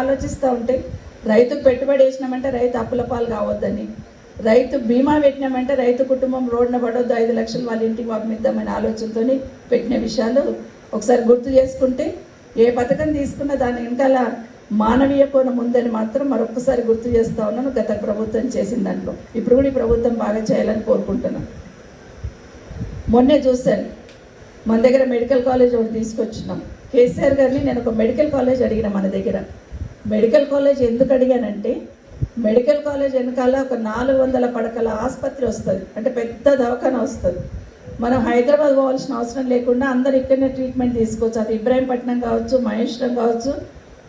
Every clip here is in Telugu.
ఆలోచిస్తూ ఉంటే రైతుకు పెట్టుబడి వేసినామంటే రైతు అప్పుల పాలు కావద్దని. రైతు బీమా పెట్టినామంటే రైతు కుటుంబం రోడ్న పడొద్దు ఐదు లక్షలు వాళ్ళ ఇంటికి పంపిద్దామనే ఆలోచనతో పెట్టిన విషయాలు ఒకసారి గుర్తు చేసుకుంటే ఏ పథకం తీసుకున్న దాని వెనకాల మానవీయ కోణం ఉందని మాత్రం మరొకసారి గుర్తు చేస్తా ఉన్నాను. గత ప్రభుత్వం చేసిన దాంట్లో. ఇప్పుడు కూడా ఈ ప్రభుత్వం బాగా చేయాలని కోరుకుంటున్నాను మొన్నే చూశాను. మన దగ్గర మెడికల్ కాలేజ్ ఒకటి తీసుకొచ్చినాం. కేసీఆర్ గారిని నేను ఒక మెడికల్ కాలేజ్ అడిగిన మన దగ్గర. మెడికల్ కాలేజ్ ఎందుకు అడిగానంటే మెడికల్ కాలేజ్ వెనకాల ఒక నాలుగు వందల పడకల ఆసుపత్రి వస్తుంది. అంటే పెద్ద దవాఖాన వస్తుంది. మనం హైదరాబాద్ పోవాల్సిన అవసరం లేకుండా అందరు ఇక్కడనే ట్రీట్మెంట్ తీసుకోవచ్చు. అది ఇబ్రాహీంపట్నం కావచ్చు మహేశ్వరం కావచ్చు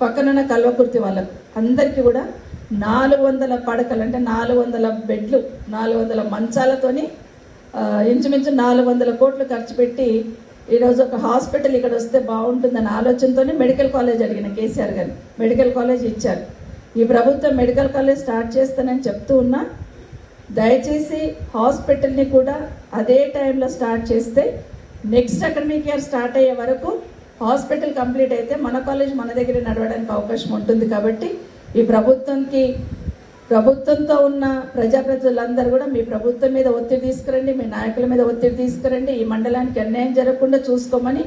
పక్కనున్న కల్వకుర్తి వాళ్ళకు. అందరికీ కూడా నాలుగు వందల పడకలు అంటే నాలుగు వందల బెడ్లు నాలుగు వందల మంచాలతోని ఇంచుమించు నాలుగు వందల కోట్లు ఖర్చు పెట్టి ఈరోజు ఒక హాస్పిటల్ ఇక్కడ వస్తే బాగుంటుందన్న ఆలోచనతోనే మెడికల్ కాలేజ్ అడిగిన కేసీఆర్ గారు. మెడికల్ కాలేజ్ ఇచ్చారు. ఈ ప్రభుత్వం మెడికల్ కాలేజ్ స్టార్ట్ చేస్తానని చెప్తూ ఉన్నా దయచేసి హాస్పిటల్ని కూడా అదే టైంలో స్టార్ట్ చేస్తే నెక్స్ట్ అకాడమిక్ ఇయర్ స్టార్ట్ అయ్యే వరకు హాస్పిటల్ కంప్లీట్ అయితే మన కాలేజ్ మన దగ్గర నడవడానికి అవకాశం ఉంటుంది కాబట్టి ఈ ప్రభుత్వంకి ప్రభుత్వంతో ఉన్న ప్రజాప్రతినిధులందరూ కూడా మీ ప్రభుత్వం మీద ఒత్తిడి తీసుకురండి మీ నాయకుల మీద ఒత్తిడి తీసుకురండి. ఈ మండలానికి అన్యాయం జరగకుండా చూసుకోమని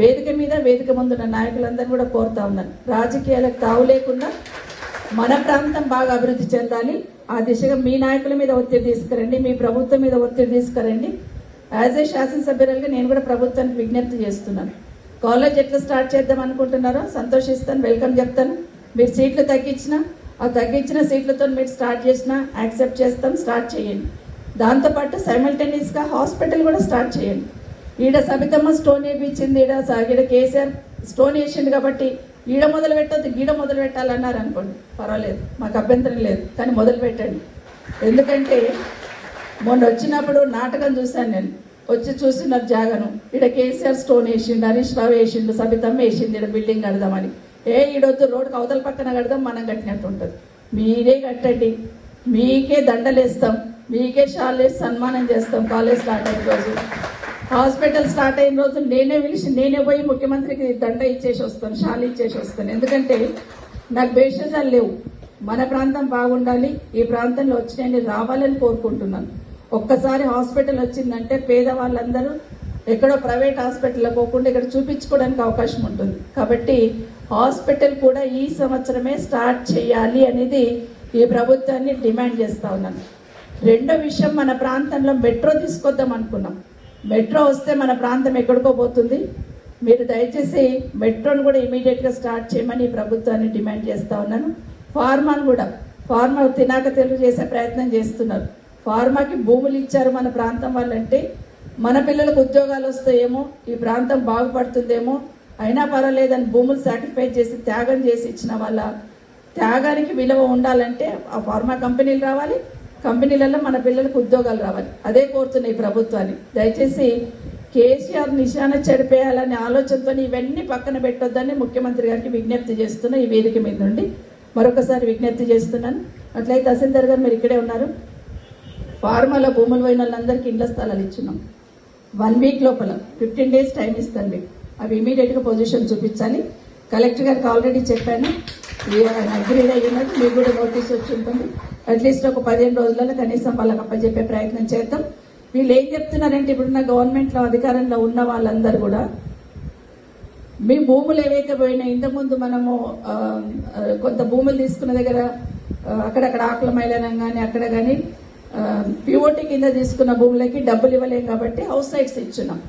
వేదిక మీద వేదిక ముందున్న నాయకులందరూ కూడా కోరుతా ఉన్నాను. రాజకీయాలకు తావు లేకుండా మన ప్రాంతం బాగా అభివృద్ధి చెందాలి. ఆ దిశగా మీ నాయకుల మీద ఒత్తిడి తీసుకురండి మీ ప్రభుత్వం మీద ఒత్తిడి తీసుకురండి. యాజ్ ఏ శాసనసభ్యురాలుగా నేను కూడా ప్రభుత్వానికి విజ్ఞప్తి చేస్తున్నాను. కాలేజ్ ఎట్లా స్టార్ట్ చేద్దాం అనుకుంటున్నారో సంతోషిస్తాను వెల్కమ్ చెప్తాను. మీరు సీట్లు తగ్గించిన ఆ తగ్గించిన సీట్లతో మీరు స్టార్ట్ చేసినా యాక్సెప్ట్ చేస్తాం స్టార్ట్ చేయండి. దాంతోపాటు సైమల్టేనియస్గా హాస్పిటల్ కూడా స్టార్ట్ చేయండి. ఈడ సబితమ్మ స్టోన్ వేయించింది ఈడ ఈడ కేసీఆర్ స్టోన్ వేసిండు కాబట్టి ఈడ మొదలు పెట్టద్దు గీడ మొదలు పెట్టాలన్నారు అనుకోండి. పర్వాలేదు మాకు అభ్యంతరం లేదు కానీ మొదలు పెట్టండి. ఎందుకంటే మొన్న వచ్చినప్పుడు నాటకం చూశాను నేను. వచ్చి చూస్తున్నారు జాగను. ఈడ కేసీఆర్ స్టోన్ వేసిండు హరీష్ రావు వేసిండు సబితమ్మ వేసింది ఈడ బిల్డింగ్ కడదామని. ఏ ఈడొద్దు రోడ్డుకి అవతల పక్కన కడదాం మనం కట్టినట్టు ఉంటుంది. మీరే కట్టండి. మీకే దండలేస్తాం. మీకే షాల్ వేసి సన్మానం చేస్తాం కాలేజ్ స్టార్ట్ అయిన రోజు. హాస్పిటల్ స్టార్ట్ అయిన రోజు నేనే పిలిచి నేనే పోయి ముఖ్యమంత్రికి దండ ఇచ్చేసి వస్తాను షాల్ ఇచ్చేసి వస్తాను. ఎందుకంటే నాకు భేషజాలు లేవు. మన ప్రాంతం బాగుండాలి ఈ ప్రాంతంలో వచ్చినాయని రావాలని కోరుకుంటున్నాను. ఒక్కసారి హాస్పిటల్ వచ్చిందంటే పేదవాళ్ళందరూ ఎక్కడో ప్రైవేట్ హాస్పిటల్లో పోకుండా ఇక్కడ చూపించుకోవడానికి అవకాశం ఉంటుంది. కాబట్టి హాస్పిటల్ కూడా ఈ సంవత్సరమే స్టార్ట్ చేయాలి అనేది ఈ ప్రభుత్వాన్ని డిమాండ్ చేస్తూ ఉన్నాను రెండో విషయం మన ప్రాంతంలో మెట్రో తీసుకొద్దాం అనుకున్నాం. మెట్రో వస్తే మన ప్రాంతం ఎక్కడికో పోతుంది. మీరు దయచేసి మెట్రోను కూడా ఇమీడియట్గా స్టార్ట్ చేయమని ఈ ప్రభుత్వాన్ని డిమాండ్ చేస్తూ ఉన్నాను. ఫార్మాను కూడా ఫార్మా తినాక తెలుగు చేసే ప్రయత్నం చేస్తున్నారు. ఫార్మాకి భూములు ఇచ్చారు మన ప్రాంతం వాళ్ళంటే మన పిల్లలకు ఉద్యోగాలు వస్తాయేమో ఈ ప్రాంతం బాగుపడుతుందేమో అయినా పర్వాలేదని భూములు సాక్రిఫైస్ చేసి త్యాగం చేసి ఇచ్చిన వాళ్ళ త్యాగానికి విలువ ఉండాలంటే ఆ ఫార్మా కంపెనీలు రావాలి కంపెనీలలో మన పిల్లలకు ఉద్యోగాలు రావాలి. అదే కోరుతున్న ఈ ప్రభుత్వాన్ని. దయచేసి కేసీఆర్ నిశాన చెడిపేయాలనే ఆలోచనతో ఇవన్నీ పక్కన పెట్టొద్దని ముఖ్యమంత్రి గారికి విజ్ఞప్తి చేస్తున్నా ఈ వేదిక మీద నుండి. మరొకసారి విజ్ఞప్తి చేస్తున్నాను. అట్లయితే తహసీల్దార్ గారు మీరు ఇక్కడే ఉన్నారు. ఫార్మాలో భూములు పోయిన వాళ్ళందరికీ ఇండ్ల స్థలాలు ఇచ్చున్నాం వన్ వీక్ లోపల ఫిఫ్టీన్ డేస్ టైం ఇస్తాను మీకు. అవి ఇమీడియట్గా పొజిషన్ చూపించాలి. కలెక్టర్ గారికి ఆల్రెడీ చెప్పాను. అగ్రీడ్ అయ్యినట్టు మీకు కూడా నోటీస్ వచ్చి ఉంటుంది. అట్లీస్ట్ ఒక పదిహేను రోజులలో కనీసం వాళ్ళకి అప్పచెప్పే ప్రయత్నం చేద్దాం. వీళ్ళు ఏం చెప్తున్నారంటే ఇప్పుడున్న గవర్నమెంట్లో అధికారంలో ఉన్న వాళ్ళందరూ కూడా మీ భూములు ఏవైతే పోయినాయి ఇంతకుముందు మనము కొంత భూములు తీసుకున్న దగ్గర అక్కడక్కడ ఆకుల మైలనం కానీ అక్కడ కానీ పిఓటి కింద తీసుకున్న భూములకి డబ్బులు ఇవ్వలేం కాబట్టి హౌస్ సైట్స్ ఇచ్చున్నాం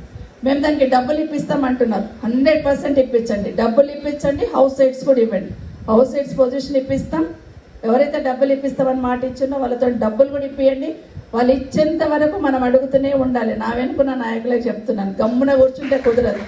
మేము దానికి డబ్బులు ఇప్పిస్తాం అంటున్నారు హండ్రెడ్ పర్సెంట్ ఇప్పించండి. డబ్బులు ఇప్పించండి హౌస్ సైట్స్ కూడా ఇవ్వండి. హౌస్ సైట్స్ పొజిషన్ ఇప్పిస్తాం. ఎవరైతే డబ్బులు ఇప్పిస్తామని మాట ఇచ్చిందో వాళ్ళతో డబ్బులు కూడా ఇప్పియండి. వాళ్ళు ఇచ్చేంత వరకు మనం అడుగుతూనే ఉండాలి. నా వెనుకున్న నాయకులకు చెప్తున్నాను. గమ్మున కూర్చుంటే కుదరదు.